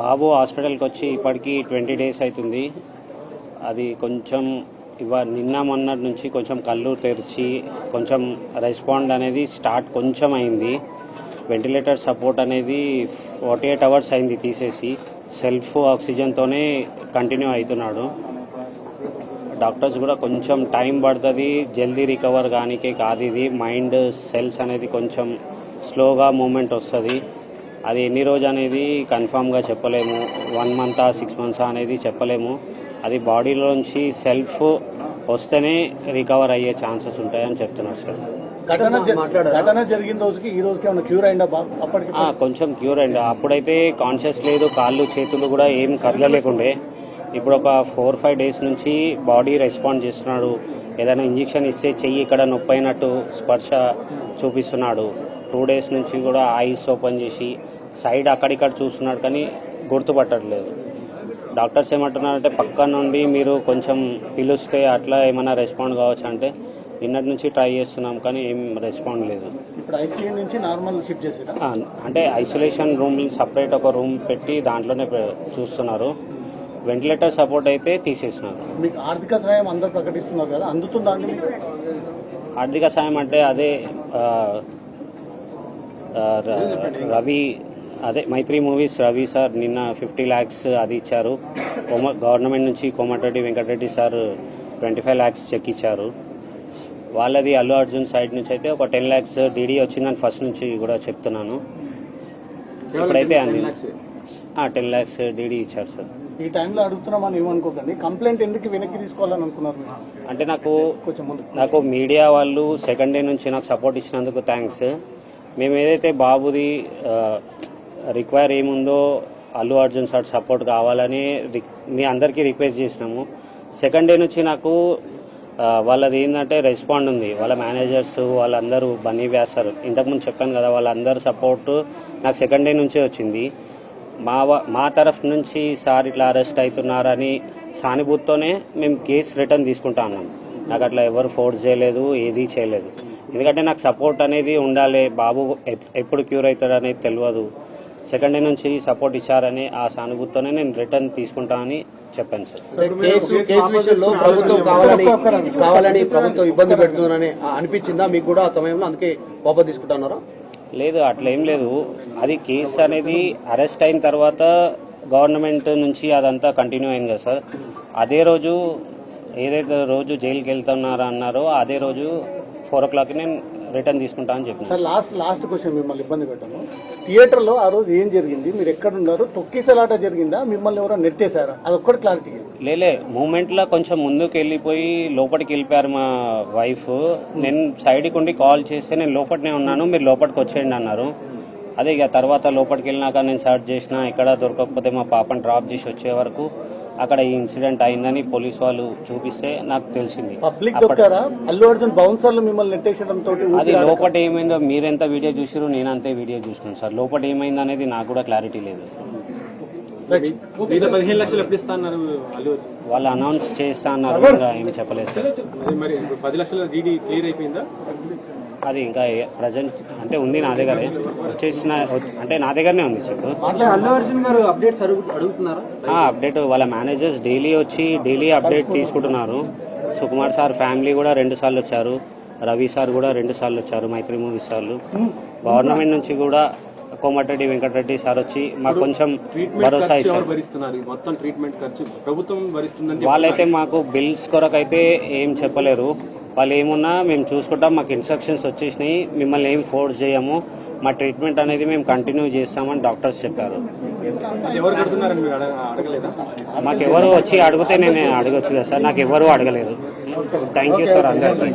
బాబు హాస్పిటల్కి వచ్చి ఇప్పటికీ ట్వంటీ డేస్ అవుతుంది అది కొంచెం ఇవా నిన్న మొన్నటి నుంచి కొంచెం కళ్ళు తెరిచి కొంచెం రెస్పాండ్ అనేది స్టార్ట్ కొంచెం అయింది వెంటిలేటర్ సపోర్ట్ అనేది ఫార్టీ ఎయిట్ అవర్స్ అయింది తీసేసి సెల్ఫ్ ఆక్సిజన్తోనే కంటిన్యూ అవుతున్నాడు. డాక్టర్స్ కూడా కొంచెం టైం పడుతుంది జల్దీ రికవర్ కానికే కాదు ఇది. మైండ్ సెల్స్ అనేది కొంచెం స్లోగా మూమెంట్ వస్తుంది. అది ఎన్ని రోజు అనేది కన్ఫామ్గా చెప్పలేము. వన్ మంతా సిక్స్ మంత్స్ అనేది చెప్పలేము. అది బాడీలోంచి సెల్ఫ్ వస్తేనే రికవర్ అయ్యే ఛాన్సెస్ ఉంటాయని చెప్తున్నారు సార్ ఘటన జరిగిన రోజుకి ఈ రోజుకి ఏమైనా క్యూర్ అయిందా బాబు అప్పటికి? ఆ, కొంచెం క్యూర్ అండి అప్పుడైతే కాన్షియస్ లేదు కాళ్ళు చేతులు కూడా ఏం కదలలేకుండే. ఇప్పుడు ఒక ఫోర్ ఫైవ్ డేస్ నుంచి బాడీ రెస్పాండ్ చేస్తున్నాడు. ఏదైనా ఇంజెక్షన్ ఇస్తే చెయ్యి ఇక్కడ నొప్పి అయినట్టు స్పర్శ చూపిస్తున్నాడు. టూ డేస్ నుంచి కూడా ఐస్ ఓపెన్ చేసి సైడ్ అక్కడిక్కడ చూస్తున్నాడు కానీ గుర్తుపట్టట్లేదు. డాక్టర్స్ ఏమంటున్నారంటే పక్క నుండి మీరు కొంచెం పిలుస్తే అట్లా ఏమైనా రెస్పాండ్ కావచ్చు అంటే నిన్నటి నుంచి ట్రై చేస్తున్నాం కానీ ఏం రెస్పాండ్ లేదు. ఇప్పుడు ఐసీయూ నుంచి నార్మల్ షిఫ్ట్ చేసారా? ఆ, అంటే ఐసోలేషన్ రూమ్ సపరేట్ ఒక రూమ్ పెట్టి దాంట్లోనే చూస్తున్నారు. వెంటిలేటర్ సపోర్ట్ అయితే మీకు ఆర్థిక సహాయం అందరు ప్రకటిస్తున్నారు కదా అందుతుందా? ఆర్థిక సాయం అంటే అదే రవి అదే మైత్రి మూవీస్ రవి సార్ నిన్న ఫిఫ్టీ ల్యాక్స్ అది ఇచ్చారు. కోమ గవర్నమెంట్ నుంచి Komatireddy Venkatreddy sir twenty five lakhs cheque ఇచ్చారు. వాళ్ళది అల్లు అర్జున్ సైడ్ నుంచి అయితే ఒక టెన్ ల్యాక్స్ డీడీ వచ్చిందని ఫస్ట్ నుంచి కూడా చెప్తున్నాను. ఇప్పుడైతే టెన్ ల్యాక్స్ డీడీ ఇచ్చారు సార్. ఈ టైంలో అడుగుతున్నామని ఏమనుకోకండి. కంప్లైంట్ ఎందుకు వెనక్కి తీసుకోవాలని అనుకున్నారు అంటే నాకు నాకు మీడియా వాళ్ళు సెకండ్ డే నుంచి నాకు సపోర్ట్ ఇచ్చినందుకు థ్యాంక్స్. మేము ఏదైతే బాబుది రిక్వైర్ ఏముందో అల్లు అర్జున్ సార్ సపోర్ట్ కావాలని మీ అందరికీ రిక్వెస్ట్ చేసినాము. సెకండ్ డే నుంచి నాకు వాళ్ళది ఏంటంటే రెస్పాండ్ ఉంది. వాళ్ళ మేనేజర్స్ వాళ్ళందరూ బన్నీ వ్యాసారు ఇంతకుముందు చెప్పాను కదా వాళ్ళందరూ సపోర్ట్ నాకు సెకండ్ డే నుంచే వచ్చింది. మా వ- మా తరఫు నుంచి సార్ ఇట్లా అరెస్ట్ అవుతున్నారని సానుభూతితోనే మేము కేసు రిటర్న్ తీసుకుంటా అన్నాం నాకు అట్లా ఎవరు ఫోర్స్ చేయలేదు ఏది చేయలేదు. ఎందుకంటే నాకు సపోర్ట్ అనేది ఉండాలి. బాబు ఎప్- ఎప్పుడు క్యూర్ అవుతాడు అనేది తెలియదు సెకండ్ డే నుంచి సపోర్ట్ ఇచ్చారని ఆ సానుభూతితోనే నేను రిటర్న్ తీసుకుంటానని చెప్పాను సార్. కేసు కేసు విషయంలో ప్రభుత్వం కావాలని కావాలని ప్రభుత్వం ఇబ్బంది పెడుతుందని అనిపించిందా? మీకు కూడా ఆ సమయంలో అందుకే కోపం తీసుకుంటున్నారా? లేదు అట్లా ఏం లేదు. అది కేసు అనేది అరెస్ట్ అయిన తర్వాత గవర్నమెంట్ నుంచి అదంతా కంటిన్యూ అయింది కదా సార్. అదే రోజు ఏదైతే రోజు జైలుకి వెళ్తున్నారో అన్నారో అదే రోజు ఫోర్ ఓ క్లాక్ నేను రిటర్న్ తీసుకుంటా అని చెప్పిన. సార్ లాస్ట్ లాస్ట్ క్వశ్చన్ మిమ్మల్ని ఇబ్బంది పెట్టాము థియేటర్లో ఆ రోజు ఏం జరిగింది? మీరు ఎక్కడ ఉన్నారు? తొక్కిసలాట జరిగిందా? మిమ్మల్ని ఎవరో నెట్టేశారా? అది ఒక్కటి క్లారిటీ లేలే మూమెంట్లో కొంచెం ముందుకు వెళ్ళిపోయి లోపలికి వెళ్ళిపోయారు మా వైఫ్ నేను సైడ్కి ఉండి కాల్ చేస్తే నేను లోపలనే ఉన్నాను మీరు లోపలికి వచ్చేయండి అన్నారు. అదే ఇక తర్వాత లోపలికి వెళ్ళినాక నేను సర్చ్ చేసిన ఎక్కడ దొరకకపోతే మా పాపని డ్రాప్ చేసి వచ్చే వరకు అక్కడ ఈ ఇన్సిడెంట్ అయిందని పోలీస్ వాళ్ళు చూపిస్తే నాకు తెలిసింది. పబ్లిక్ అల్లు అర్జున్ బౌన్సర్లు మిమ్మల్ని అది లోపల ఏమైందో మీరెంత వీడియో చూసిరో నేను అంతే వీడియో చూసినాను సార్. లోపల ఏమైంది అనేది నాకు కూడా క్లారిటీ లేదు. పదిహేను లక్షలు ఎప్పుడు ఇస్తా అన్నారు అల్లు అర్జున్. వాళ్ళు అనౌన్స్ చేస్తా అన్నారు ఏం చెప్పలేదు సార్. మరి మరి పది లక్షల డీడీ క్లియర్ అయిపోయిందా? అది ఇంకా ప్రజెంట్ అంటే ఉంది నా దగ్గరే. వచ్చేసిన అంటే నా దగ్గరనే ఉంది చెప్పు. అప్డేట్ వాళ్ళ మేనేజర్స్ డైలీ వచ్చి డైలీ అప్డేట్ తీసుకుంటున్నారు. సుకుమార్ సార్ ఫ్యామిలీ కూడా రెండు సార్లు వచ్చారు. రవి సార్ కూడా రెండు సార్లు వచ్చారు మైత్రి మూవీ సార్లు. గవర్నమెంట్ నుంచి కూడా కోమటిరెడ్డి వెంకటరెడ్డి సార్ వచ్చి మాకు కొంచెం భరోసా ఇచ్చారు. వాళ్ళైతే మాకు బిల్స్ కొరకైతే ఏం చెప్పలేరు. వాళ్ళు ఏమున్నా మేము చూసుకుంటాం మాకు ఇన్స్ట్రక్షన్స్ వచ్చేసినాయి మిమ్మల్ని ఏం ఫోర్స్ చేయము. మా ట్రీట్మెంట్ అనేది మేము కంటిన్యూ చేస్తామని డాక్టర్స్ చెప్పారు. మాకు ఎవరు వచ్చి అడిగితే నేను అడగొచ్చు కదా సార్ నాకు ఎవరు అడగలేదు. థ్యాంక్ యూ సార్ అందరికీ.